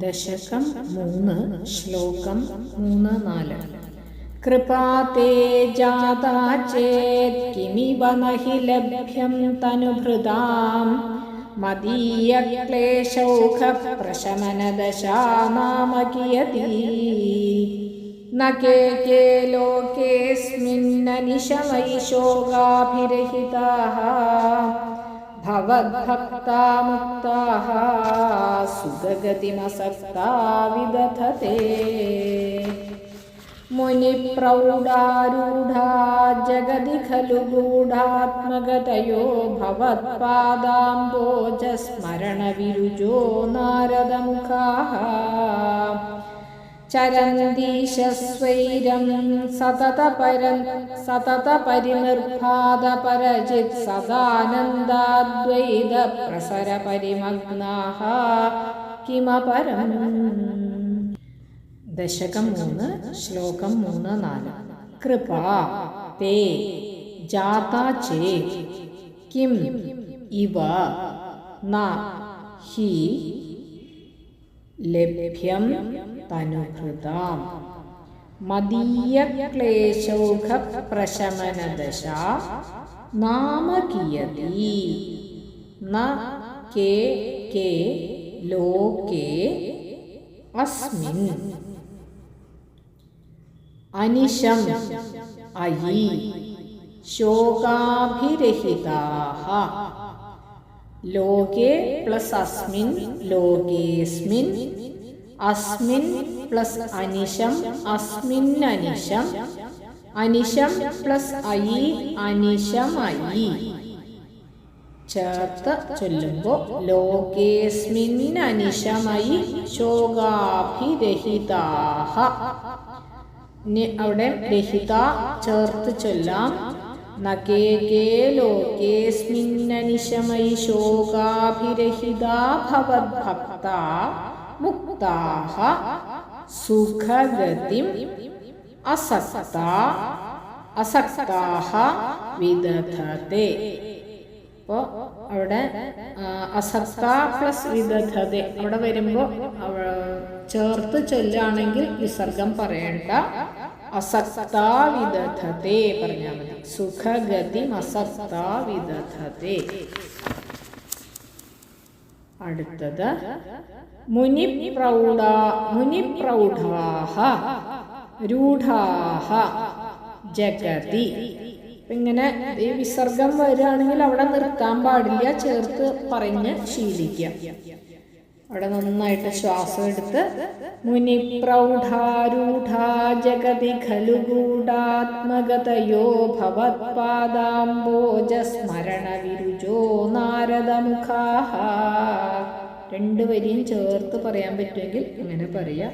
ദശകം മൂന്ന് ശ്ലോകം മൂന്ന് നാല് കൃപാതേ ജാതാ ചേത് കിമിവ നഹി ലഭ്യം തനുഭൃതാം മദീയക്ലേശൗഖ പ്രശമനദശാ നാമ കിയതി न के के लोकेऽस्मिन्ननिशमैशोगाभिरहिताः भवद्भक्ता मुक्ताः सुगगतिमसक्ता विदधते मुनिप्रौढारूढा जगदि खलु गूढात्मगतयो भवत्पादाम्बोजस्मरणविरुजो नारदमुखाः ചരന്തീശസ്വൈരം സതതപരം സതതപരിനിർഭാതപരചിത് സദാനന്ദാദ്വൈത പ്രസര പരിമഗ്നാഹ കിമപരം. ദശകം മൂന്ന് ശ്ലോകം മൂന്ന് നാല്. കൃപ തേ ജാതാ ചേ കിം ഇവ ന ഹി ലഭ്യം തനുഭൃതാം മദീയക്ലേശൗഖ പ്രശമനദശ നാമ കിയതി ന കേ കേ ലോകേ അസ്മിൻ. അനിശം അയി. ശോകാഭിരഹിതാः ലോകേ പ്ലസ് അസ്മിൻ ലോകേസ്മിൻ. അസ്മിൻ പ്ലസ് അനിശം അസ്മിൻ അനിശം അനിശം പ്ലസ് അയി അനിശം അയി ചേർത്ത് ചൊല്ലുമ്പോൾ ലോകേസ്മിൻ അനിശമയി ശോകാഭിരഹിതാഹ. അവിടെ രഹിത ചേർത്ത് ചൊല്ലാം. ലോകേസ്മിന്നനിശമയി ശോകാഭിരഹിതാ ഭവദ്ഭക്ത മുക്താഹ സുഖഗതിം അസക്ത അസക്താഹ വിദധതെ. അപ്പോൾ അവിടെ അസക്ത പ്ലസ് വിദധതെ. അവിടെ വരുമ്പോൾ ചേർത്ത് ചൊല്ലുകയാണെങ്കിൽ വിസർഗം പറയണ്ട അസക്ത വിദധതെ പറഞ്ഞാൽ മതി. സുഖഗതി അസക്ത വിദധത്തെ അടുത്തത് മുനിപ്രൗഢ മുനിപ്രൗഢാഹ രൂഢാഹ ജഗതി. ഇങ്ങനെ ഈ വിസർഗം വരികയാണെങ്കിൽ അവിടെ നിർത്താൻ പാടില്ല ചേർത്ത് പറഞ്ഞ് ശീലിക്കാം. അവിടെ നന്നായിട്ട് ശ്വാസം എടുത്ത് മുനി പ്രൗഢാരൂഢ ജഗതി ഖലു ഗൂഢാത്മഗതയോ ഭവത്പാദാംബോജസ്മരണ വിരുജോ നാരദമുഖാഹ രണ്ടുവരിയും ചേർത്ത് പറയാൻ പറ്റുമെങ്കിൽ അങ്ങനെ പറയാം.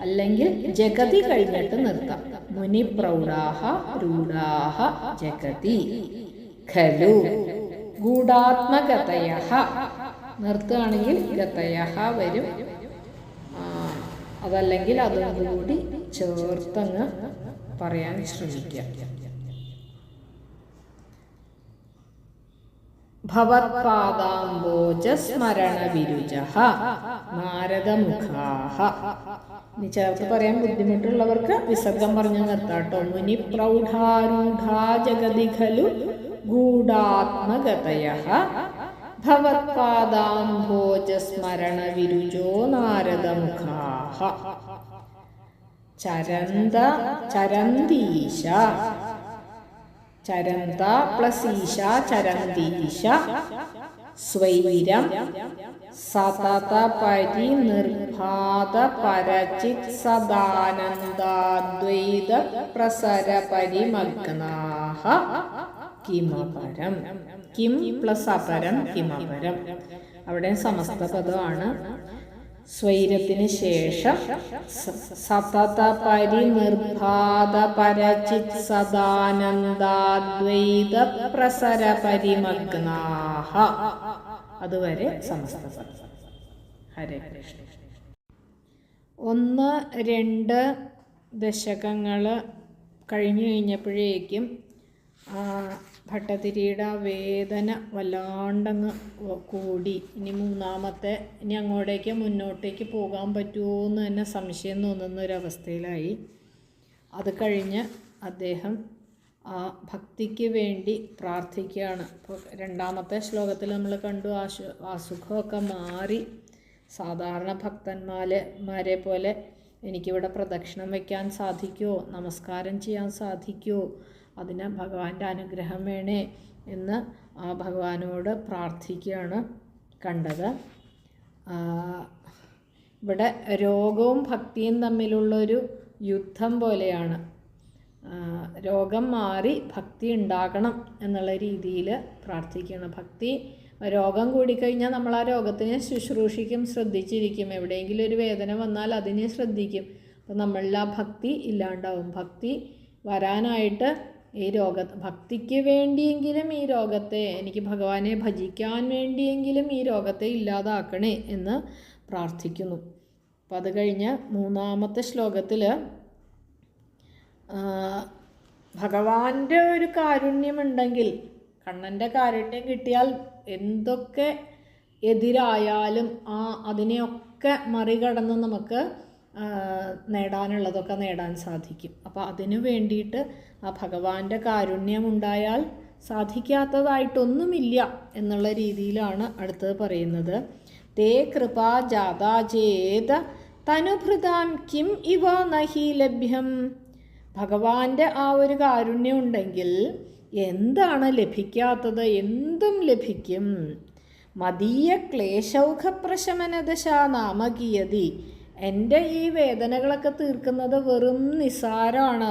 അല്ലെങ്കിൽ ജഗതി കഴിഞ്ഞിട്ട് നിർത്താം. മുനി പ്രൗഢാഹ രൂഢാഹ ജഗതി ഖലു ഗൂഢാത്മഗതയ നിർത്തുകയാണെങ്കിൽ ഗതയഹ വരും. അതല്ലെങ്കിൽ അതോടുകൂടി ചേർത്തങ്ങ് പറയാൻ ശ്രമിക്കാം ഭവത്പാദാംബോജസ്മരണ വിരുജ നാരദമുഖാഹ. ഇനി ചേർത്ത് പറയാൻ ബുദ്ധിമുട്ടുള്ളവർക്ക് വിസർഗം പറഞ്ഞു നിർത്താട്ടോ. മുനി പ്രൗഢാരൂഢാ ജഗതി ഖലു ഗൂഢാത്മഗതയ ഭവത്പാദാംഭോജസ്മരണ വിരുജോ നാരദമുഖാഹ. ചരന്ത ചരന്തീശ. ചരന്ത പ്ലസ് ഈശ ചരന്തീശ. സ്വൈരം സതത പരിനിർഭാത പരചിത് സദാനന്ദാദ്വൈത പ്രസര പരിമഗ്നാഹ കിമപരം. കിം പ്ലസ് അപരം കിമപരം. അവിടെ സമസ്ത പദമാണ്. സ്വൈരത്തിന് ശേഷം സതത പരിനിർഭാത പരചിത് സദാനന്ദാദ്വൈത പ്രസര പരിമഗ്നാഹ അതുവരെ സമസ്ത പദം. ഹരേ കൃഷ്ണ. ഒന്ന് രണ്ട് ദശകങ്ങൾ കഴിഞ്ഞു കഴിഞ്ഞപ്പോഴേക്കും ഭട്ടതിരിയുടെ ആ വേദന വല്ലാണ്ടങ്ങ് കൂടി. ഇനി മൂന്നാമത്തെ ഇനി അങ്ങോട്ടേക്ക് മുന്നോട്ടേക്ക് പോകാൻ പറ്റുമോ എന്ന് തന്നെ സംശയം തോന്നുന്ന ഒരവസ്ഥയിലായി അത് കഴിഞ്ഞ് അദ്ദേഹം ആ ഭക്തിക്ക് വേണ്ടി പ്രാർത്ഥിക്കുകയാണ്. ഇപ്പോൾ രണ്ടാമത്തെ ശ്ലോകത്തിൽ നമ്മൾ കണ്ടു ആ അസുഖമൊക്കെ മാറി. സാധാരണ ഭക്തന്മാരെ മാരെ പോലെ എനിക്കിവിടെ പ്രദക്ഷിണം വയ്ക്കാൻ സാധിക്കുമോ നമസ്കാരം ചെയ്യാൻ സാധിക്കുമോ അതിന് ഭഗവാന്റെ അനുഗ്രഹം വേണേ എന്ന് ആ ഭഗവാനോട് പ്രാർത്ഥിക്കുകയാണ് കണ്ടത്. ഇവിടെ രോഗവും ഭക്തിയും തമ്മിലുള്ളൊരു യുദ്ധം പോലെയാണ്. രോഗം മാറി ഭക്തി ഉണ്ടാകണം എന്നുള്ള രീതിയിൽ പ്രാർത്ഥിക്കുകയാണ്. ഭക്തി രോഗം കൂടിക്കഴിഞ്ഞാൽ നമ്മൾ ആ രോഗത്തിനെ ശുശ്രൂഷിക്കും ശ്രദ്ധിച്ചിരിക്കും. എവിടെയെങ്കിലും ഒരു വേദന വന്നാൽ അതിനെ ശ്രദ്ധിക്കും. അപ്പം നമ്മളിൽ ആ ഭക്തി ഇല്ലാണ്ടാവും. ഭക്തി വരാനായിട്ട് ഈ രോഗ ഭക്തിക്ക് വേണ്ടിയെങ്കിലും ഈ രോഗത്തെ എനിക്ക് ഭഗവാനെ ഭജിക്കാൻ വേണ്ടിയെങ്കിലും ഈ രോഗത്തെ ഇല്ലാതാക്കണേ എന്ന് പ്രാർത്ഥിക്കുന്നു. അപ്പം അത് കഴിഞ്ഞ് മൂന്നാമത്തെ ശ്ലോകത്തിൽ ഭഗവാന്റെ ഒരു കാരുണ്യമുണ്ടെങ്കിൽ കണ്ണന്റെ കാരുണ്യം കിട്ടിയാൽ എന്തൊക്കെ എതിരായാലും ആ അതിനെയൊക്കെ മറികടന്ന് നമുക്ക് നേടാനുള്ളതൊക്കെ നേടാൻ സാധിക്കും. അപ്പോൾ അതിനു വേണ്ടിയിട്ട് ആ ഭഗവാന്റെ കാരുണ്യം ഉണ്ടായാൽ സാധിക്കാത്തതായിട്ടൊന്നുമില്ല എന്നുള്ള രീതിയിലാണ് അടുത്തത് പറയുന്നത്. തേ കൃപാ ജാതാചേത തനുഭൃതാൻ കിം ഇവ നഹി ലഭ്യം. ഭഗവാന്റെ ആ ഒരു കാരുണ്യം ഉണ്ടെങ്കിൽ എന്താണ് ലഭിക്കാത്തത്? എന്തും ലഭിക്കും. മതീയ ക്ലേശൗഖപ്രശമനദശ നാമകീയതി. എന്റെ ഈ വേദനകളൊക്കെ തീർക്കുന്നത് വെറും നിസാരമാണ്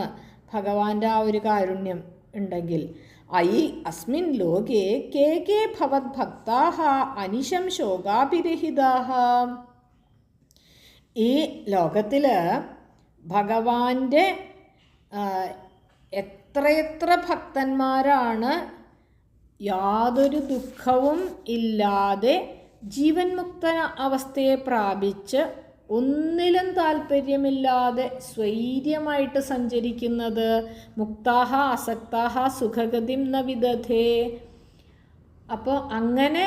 ഭഗവാന്റെ ആ ഒരു കാരുണ്യം ഉണ്ടെങ്കിൽ. ഐ അസ്മിൻ ലോകേ കേ കേ ഭവത് ഭക്താഹ അനിശം ശോകാഭിരഹിതാഹ. ഈ ലോകത്തിൽ ഭഗവാന്റെ എത്രയെത്ര ഭക്തന്മാരാണ് യാതൊരു ദുഃഖവും ഇല്ലാതെ ജീവൻ മുക്ത അവസ്ഥയെ പ്രാപിച്ച് ഒന്നിലും താല്പര്യമില്ലാതെ സ്വൈര്യമായിട്ട് സഞ്ചരിക്കുന്നത് മുക്താഹ അസക്താഹ സുഖഗതിം ന വിദധേ. അപ്പോൾ അങ്ങനെ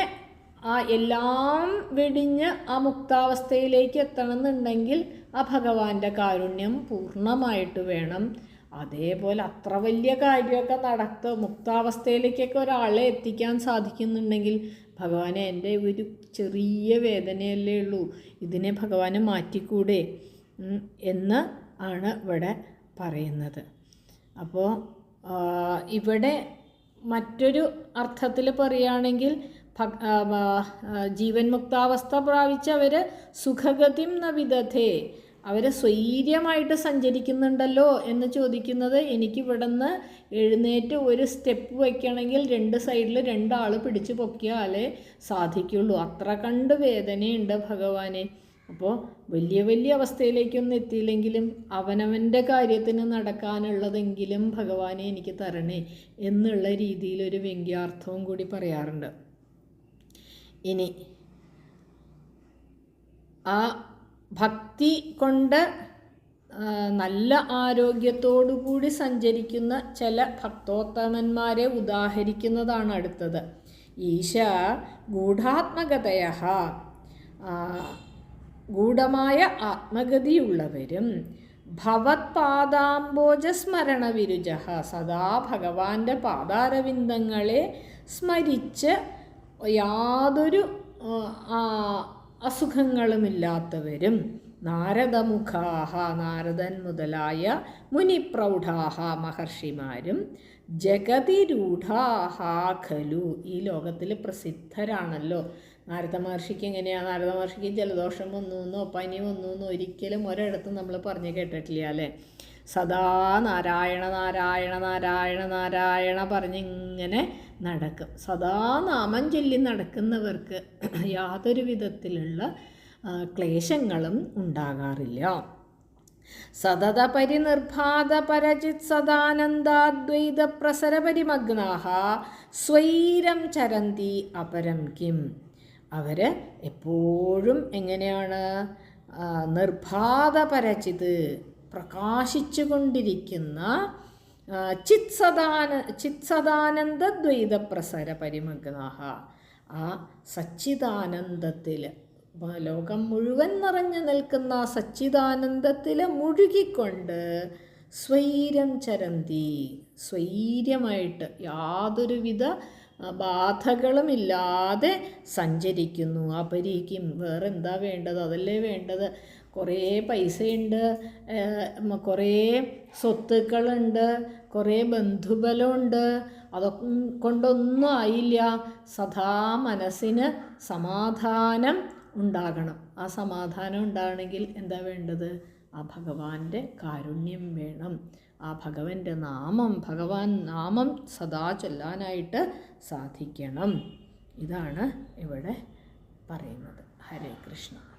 ആ എല്ലാം വെടിഞ്ഞ് ആ മുക്താവസ്ഥയിലേക്ക് എത്തണമെന്നുണ്ടെങ്കിൽ ആ ഭഗവാന്റെ കാരുണ്യം പൂർണമായിട്ട് വേണം. അതേപോലെ അത്ര വലിയ കാര്യമൊക്കെ നടത്ത മുക്താവസ്ഥയിലേക്കൊക്കെ ഒരാളെ എത്തിക്കാൻ സാധിക്കുന്നുണ്ടെങ്കിൽ ഭഗവാനെ എന്റെ ഒരു ചെറിയ വേദനയല്ലേ ഉള്ളൂ. ഇതിനെ ഭഗവാനെ മാറ്റിക്കൂടെ? എന്ന് ആണ് ഇവിടെ പറയുന്നത്. അപ്പോൾ ഇവിടെ മറ്റൊരു അർത്ഥത്തിൽ പറയുകയാണെങ്കിൽ ജീവൻ മുക്താവസ്ഥ പ്രാപിച്ചവർ സുഖഗതിം ന വിദധേ. അവർ സ്വൈര്യമായിട്ട് സഞ്ചരിക്കുന്നുണ്ടല്ലോ എന്ന് ചോദിക്കുന്നത് എനിക്ക് നിന്ന് എഴുന്നേറ്റ് ഒരു സ്റ്റെപ്പ് വയ്ക്കണമെങ്കിൽ രണ്ട് സൈഡിൽ രണ്ടാൾ പിടിച്ചു പൊക്കിയാലേ സാധിക്കുള്ളൂ. അത്ര കണ്ട് വേദനയുണ്ട് ഭഗവാനെ. അപ്പോൾ വലിയ വലിയ അവസ്ഥയിലേക്കൊന്നും എത്തിയില്ലെങ്കിലും അവനവന്റെ കാര്യത്തിന് നടക്കാനുള്ളതെങ്കിലും ഭഗവാനെ എനിക്ക് തരണേ എന്നുള്ള രീതിയിലൊരു വ്യംഗ്യാർത്ഥവും കൂടി പറയാറുണ്ട്. ഇനി ആ ഭക്തി കൊണ്ട് നല്ല ആരോഗ്യത്തോടുകൂടി സഞ്ചരിക്കുന്ന ചില ഭക്തോത്തമന്മാരെ ഉദാഹരിക്കുന്നതാണ് അടുത്തത്. ഈശ ഗൂഢാത്മകതയ ഗൂഢമായ ആത്മഗതിയുള്ളവരും ഭവത്പാദാംബോജസ്മരണ വിരുജ സദാ ഭഗവാന്റെ പാദാരവിന്ദങ്ങളെ സ്മരിച്ച് യാതൊരു അസുഖങ്ങളുമില്ലാത്തവരും നാരദമുഖാഹ നാരദൻ മുതലായ മുനിപ്രൗഢാഹ മഹർഷിമാരും ജഗതിരൂഢാഹ ഖലു ഈ ലോകത്തിൽ പ്രസിദ്ധരാണല്ലോ. നാരദ മഹർഷിക്ക് എങ്ങനെയാണ് നാരദ മഹർഷിക്ക് ജലദോഷം വന്നു എന്നോ പനി വന്നു എന്നോ ഒരിക്കലും ഒരിടത്തും നമ്മൾ പറഞ്ഞു കേട്ടിട്ടില്ല അല്ലേ? സദാ നാരായണ നാരായണ നാരായണ നാരായണ പറഞ്ഞിങ്ങനെ നടക്കും. സദാ നാമം ചൊല്ലി നടക്കുന്നവർക്ക് യാതൊരു വിധത്തിലുള്ള ക്ലേശങ്ങളും ഉണ്ടാകാറില്ല. സതത പരിനിർഭാത പരചിത് സദാനന്ദാദ്വൈത പ്രസര പരിമഗ്നാഹ സ്വൈരം ചരന്തി അപരം കിം. അവർ എപ്പോഴും എങ്ങനെയാണ് നിർഭാത പരചിത് പ്രകാശിച്ചു കൊണ്ടിരിക്കുന്ന ചിത്സദാന ചിത്സദാനന്ദ ദ്വൈത പ്രസര പരിമഗ്നാഹ ആ സച്ചിദാനന്ദത്തിൽ ലോകം മുഴുവൻ നിറഞ്ഞു നിൽക്കുന്ന സച്ചിദാനന്ദത്തിൽ മുഴുകിക്കൊണ്ട് സ്വൈര്യം ചരന്തി. സ്വൈര്യമായിട്ട് യാതൊരുവിധ ബാധകളും ബാധകളുമില്ലാതെ സഞ്ചരിക്കുന്നു. അപരിക്കും വേറെ എന്താ വേണ്ടത്? അതല്ലേ വേണ്ടത്? കുറേ പൈസയുണ്ട് കുറേ സ്വത്തുക്കളുണ്ട് കുറേ ബന്ധുബലമുണ്ട്. അതൊക്കെ കൊണ്ടൊന്നും ആയില്ല. സദാ മനസ്സിന് സമാധാനം ഉണ്ടാകണം. ആ സമാധാനം ഉണ്ടാകണമെങ്കിൽ എന്താ വേണ്ടത്? ആ ഭഗവാന്റെ കാരുണ്യം വേണം. ആ ഭഗവന്റെ നാമം ഭഗവാൻ നാമം സദാ ചൊല്ലാനായിട്ട് സാധിക്കണം. ഇതാണ് ഇവിടെ പറയുന്നത്. ഹരേ കൃഷ്ണ.